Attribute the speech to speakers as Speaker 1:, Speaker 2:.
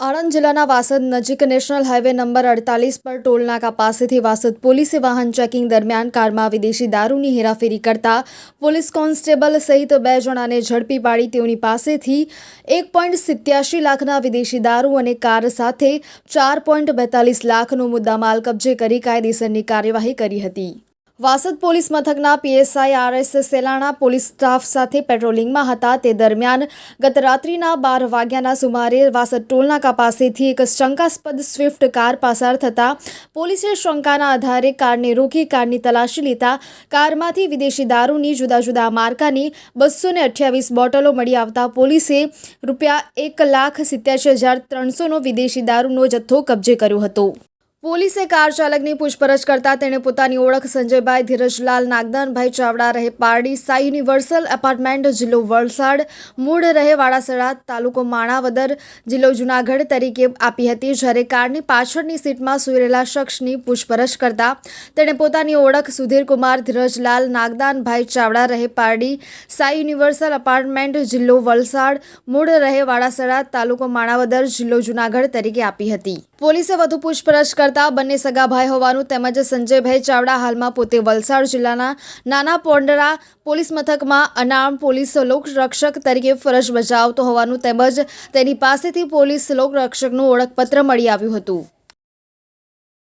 Speaker 1: આણંદ જિલ્લાના વાસદ નજીક national highway number અડતાલીસ પર ટોલનાકા પાસેથી વાસદ પોલીસે વાહન ચેકિંગ દરમિયાન કારમાં વિદેશી દારૂની હેરાફેરી કરતા પોલીસ કોન્સ્ટેબલ સહિત બે જણાને ઝડપી પાડી તેઓની પાસેથી એક પોઈન્ટ સિત્યાસી લાખના વિદેશી દારૂ અને કાર સાથે ચાર પોઈન્ટ બેતાલીસ લાખનો મુદ્દામાલ કબજે કરી કાયદેસરની કાર્યવાહી કરી હતી. વાસદ પોલીસ મથકના P S I R S Selana police staff સાથે પેટ્રોલિંગમાં હતા. તે દરમિયાન ગત રાત્રિના બાર વાગ્યાના સુમારે વાસદ ટોલનાકા પાસેથી એક શંકાસ્પદ સ્વિફ્ટ કાર પસાર થતાં પોલીસે શંકાના આધારે કારને રોકી કારની તલાશી લીધા. કારમાંથી વિદેશી દારૂની જુદા જુદા માર્કાની બસો ને બોટલો મળી આવતા પોલીસે રૂપિયા એક લાખ સિત્યાસી હજાર ત્રણસોનો વિદેશી દારૂનો જથ્થો કબજે કર્યો હતો. પોલીસે કાર ચાલકની પૂછપરછ કરતા તેણે પોતાની ઓળખ સંજયભાઈ ધીરજલાલ, નાગદાનભાઈ ચાવડા રહે પારડી સાઈ યુનિવર્સલ એપાર્ટમેન્ટ, જિલ્લો વલસાડ. મૂળ રહે વાડાસડા તાલુકો માણાવદર. જિલ્લો જુનાગઢ તરીકે આપી હતી. જ્યારે કારની પાછળની સીટમાં સુરેલા શખ્સની પૂછપરછ કરતા તેણે પોતાની ઓળખ સુધીરકુમાર ધીરજલાલ, નાગદાનભાઈ ચાવડા રહે પારડી, સાઈ યુનિવર્સલ એપાર્ટમેન્ટ, જિલ્લો વલસાડ. મૂળ રહે વાડાસડા તાલુકો માણાવદર, જિલ્લો જુનાગઢ તરીકે આપી હતી. પોલીસે વધુ પૂછપરછ કરતા બંને સગાભાઈ હોવાનું તેમજ સંજયભાઈ ચાવડા હાલમાં પોતે વલસાડ જિલ્લાના નાના પોંડરા પોલીસ મથકમાં અનામ પોલીસ લોકરક્ષક તરીકે ફરજ બજાવતો હોવાનું તેમજ તેની પાસેથી પોલીસ લોકરક્ષકનું ઓળખપત્ર મળી આવ્યું હતું.